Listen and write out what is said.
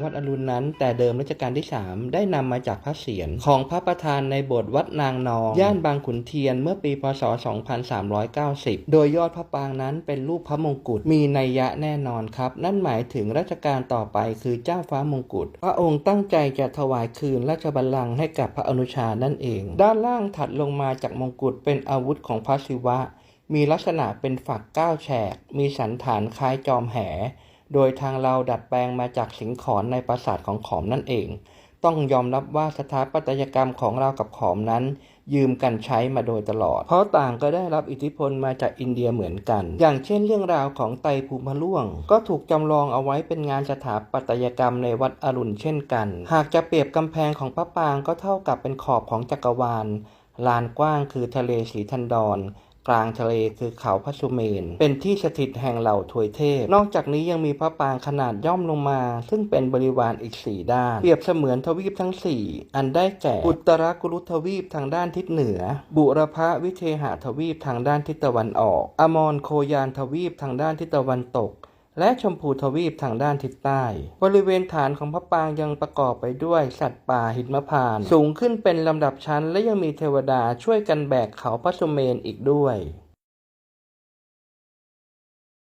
วัดอรุณนั้นแต่เดิมรัชกาลที่ 3 ได้นำมาจากพระเศียรของพระประธานในโบสถ์วัดนางนองย่านบางขุนเทียนเมื่อปีพศ 2390 โดยยอดพระปางนั้นเป็นรูปพระมงกุฎมีนัยยะแน่นอนครับ นั่นหมายถึงรัชกาลต่อไปคือเจ้าฟ้ามงกุฎพระองค์ตั้งใจจะถวายคืนราชบัลลังก์ให้กับพระอนุชานั่นเอง ด้านล่างถัดลงมาจากมงกุฎเป็นอาวุธของพระศิวะ มีลักษณะเป็นฝักเก้าแฉก มีสันฐานคล้ายจอมแห โดยทางเราดัดแปลงมาจากสิงขอนในปราสาทของขอมนั่นเอง ต้องยอมรับว่าสถาปัตยกรรมของเรากับขอมนั้น ยืมกันใช้มาโดยตลอด เพราะต่างก็ได้รับอิทธิพลมาจากอินเดียเหมือนกัน อย่างเช่นเรื่องราวของไตภูมิล่วง ก็ถูกจำลองเอาไว้เป็นงานสถาปัตยกรรมในวัดอรุณเช่นกัน หากจะเปรียบกำแพงของพระปางก็เท่ากับเป็นขอบของจักรวาลลานกว้างคือทะเลสีทันดร กลางทะเลคือเขาพระสุเมน เป็นที่สถิตแห่งเหล่าทวยเทพ นอกจากนี้ยังมีพระปรางขนาดย่อมลงมา ซึ่งเป็นบริวารอีกสี่ด้าน เปรียบเสมือนทวีปทั้งสี่อันได้แก่ อุตรกุรุทวีปทางด้านทิศเหนือ บุรพวิเทหทวีปทางด้านทิศตะวันออก อมรโคยานทวีปทางด้านทิศตะวันตก และชมพูทวีปทางด้านทิศใต้ บริเวณฐานของพระปางยังประกอบไปด้วยสัตว์ป่าหิมพานสูงขึ้นเป็นลำดับชั้น และยังมีเทวดาช่วยกันแบกเขาพระสุเมนอีกด้วย